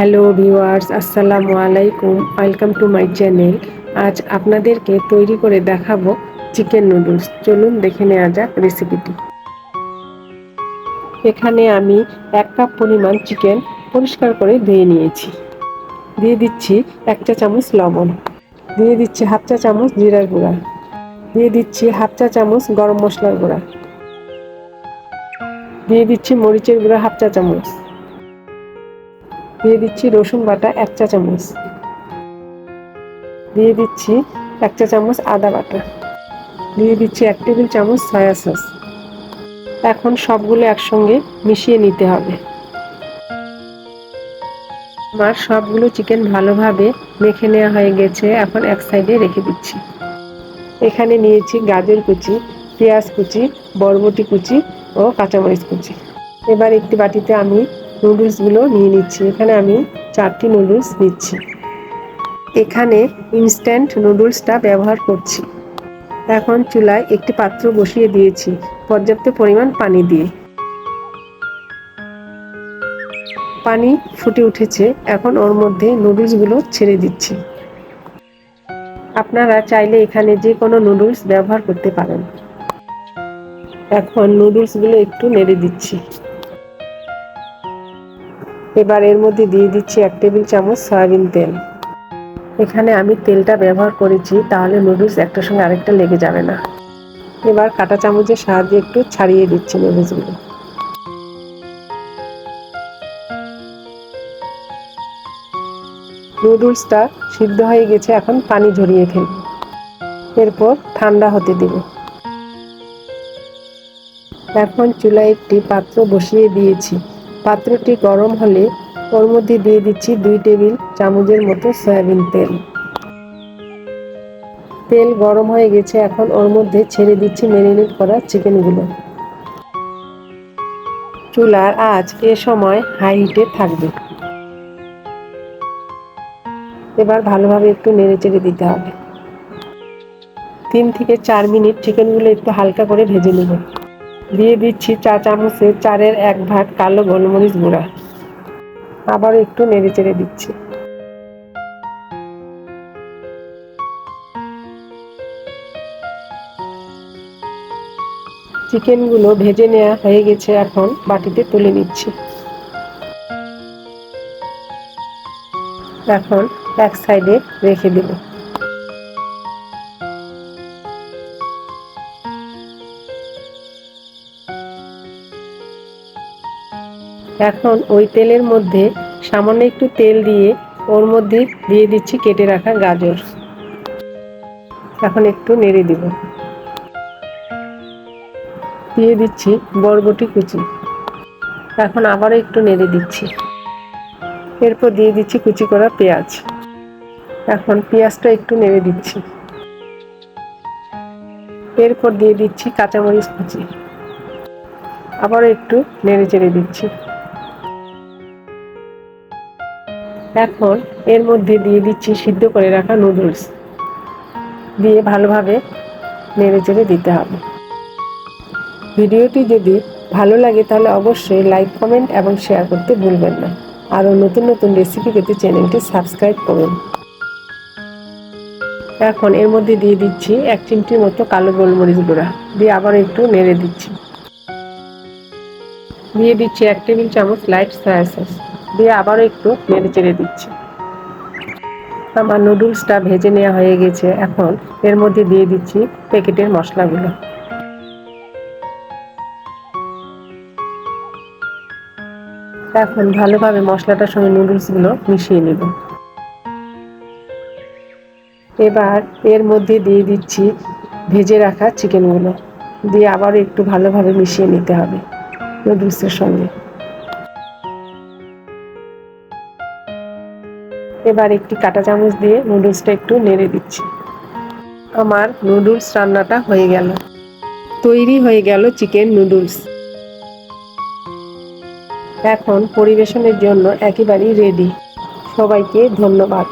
Hello viewers, আসসালামু আলাইকুম। Welcome to my channel. আজ আপনাদেরকে তৈরি করে দেখাবো চিকেন নুডলস। চলুন দেখে নেওয়া যাক রেসিপিটি। এখানে আমি এক কাপ পরিমাণ চিকেন পরিষ্কার করে ধুয়ে নিয়েছি। দিয়ে দিচ্ছি এক চা চামচ লবণ। দিয়ে দিচ্ছি হাফ চা চামচ জিরার গুঁড়া। দিয়ে দিচ্ছি হাফ চা চামচ গরম মশলার গুঁড়া। দিয়ে দিচ্ছি মরিচের গুঁড়া হাফ চা চামচ। দিয়ে দিচ্ছি রসুন বাটা এক চা চামচ। দিয়ে দিচ্ছি এক চা চামচ আদা বাটা। দিয়ে দিচ্ছি এক টেবিল চামচ সয়া সস এখন সবগুলো একসঙ্গে মিশিয়ে নিতে হবে। আমার সবগুলো চিকেন ভালোভাবে মেখে নেওয়া হয়ে গেছে, এখন এক সাইডে রেখে দিচ্ছি। এখানে নিয়েছি গাজর কুচি, পেঁয়াজ কুচি, বরবটি কুচি ও কাঁচামরিচ কুচি। এবার একটি বাটিতে আমি নুডলসগুলো নিয়ে নিচ্ছি। এখানে আমি চারটি নুডলস নিচ্ছি। এখানে ইনস্ট্যান্ট নুডলসটা ব্যবহার করছি। এখন চুলায় একটি পাত্র বসিয়ে দিয়েছি, পর্যাপ্ত পরিমাণ পানি দিয়ে। পানি ফুটে উঠেছে, এখন ওর মধ্যে নুডলসগুলো ছেড়ে দিচ্ছি। আপনারা চাইলে এখানে যে কোনো নুডলস ব্যবহার করতে পারেন। এখন নুডলসগুলো একটু নেড়ে দিচ্ছি। এবার এর মধ্যে দিয়ে দিচ্ছি এক টেবিল চামচ সয়াবিন তেল। এখানে আমি তেলটা ব্যবহার করেছি, তাহলে নুডলস একটার সঙ্গে আরেকটা লেগে যাবে না। এবার কাটা চামচের সাহায্যে একটু ছাড়িয়ে দিচ্ছি নুডলসগুলো। নুডলসটা সিদ্ধ হয়ে গেছে, এখন পানি ঝরিয়ে ফেলব। এরপর ঠান্ডা হতে দেব। এখন চুলায় একটি পাত্র বসিয়ে দিয়েছি। পাত্রটি গরম হলে ওর মধ্যে দিয়ে দিচ্ছি দুই টেবিল চামচের মতো সয়াবিন তেল। তেল গরম হয়ে গেছে, এখন ওর মধ্যে ছেড়ে দিচ্ছি ম্যারিনেট করা চিকেনগুলো। চুলার আজ এ সময় হাই হিটে থাকবে। এবার ভালোভাবে একটু নেড়ে চেড়ে দিতে হবে। তিন থেকে চার মিনিট চিকেনগুলো একটু হালকা করে ভেজে নেব। দিয়ে দিচ্ছি চা চামচের চারের এক ভাগ কালো গোলমরিচ গুঁড়া। আবার একটু নেড়ে চেড়ে দিচ্ছি। চিকেনগুলো ভেজে নেওয়া হয়ে গেছে এখন, বাটিতে তুলে নিচ্ছি। এখন এক সাইডে রেখে দেব। এখন ওই তেলের মধ্যে সামান্য একটু তেল দিয়ে ওর মধ্যে দিয়ে দিচ্ছি কেটে রাখা গাজর। এখন একটু নেড়ে দিব। দিয়ে দিচ্ছি বরবটি কুচি। এখন আবারও একটু নেড়ে দিচ্ছি। এরপর দিয়ে দিচ্ছি কুচি করা পেঁয়াজ। এখন পেঁয়াজটা একটু নেড়ে দিচ্ছি। এরপর দিয়ে দিচ্ছি কাঁচামরিচ কুচি। আবারও একটু নেড়ে চেড়ে দিচ্ছি। এখন এর মধ্যে দিয়ে দিচ্ছি সিদ্ধ করে রাখা নুডলস। দিয়ে ভালোভাবে নেড়ে চেড়ে দিতে হবে। ভিডিওটি যদি ভালো লাগে তাহলে অবশ্যই লাইক, কমেন্ট এবং শেয়ার করতে ভুলবেন না। আরও নতুন নতুন রেসিপি পেতে চ্যানেলটি সাবস্ক্রাইব করুন। এখন এর মধ্যে দিয়ে দিচ্ছি এক চিমটির মতো কালো গোলমরিচ গুঁড়া। দিয়ে আবার একটু নেড়ে দিচ্ছি। দিয়ে দিচ্ছি এক টেবিল চামচ লাইট সয়া সস। দিয়ে আবারও একটু নেড়ে চেড়ে দিচ্ছি। আমার নুডলসটা ভেজে নেওয়া হয়ে গেছে। এখন এর মধ্যে দিয়ে দিচ্ছি প্যাকেটের মশলাগুলো। এখন ভালোভাবে মশলাটার সঙ্গে নুডলসগুলো মিশিয়ে নেব। এবার এর মধ্যে দিয়ে দিচ্ছি ভেজে রাখা চিকেনগুলো। দিয়ে আবার একটু ভালোভাবে মিশিয়ে নিতে হবে নুডলসের সঙ্গে। এবার একটি কাটা চামচ দিয়ে নুডলসটা একটু নেড়ে দিচ্ছি। আমার নুডলস রান্নাটা হয়ে গেল। তৈরি হয়ে গেল চিকেন নুডলস। এখন পরিবেশনের জন্য একেবারেই রেডি সবাইকে ধন্যবাদ।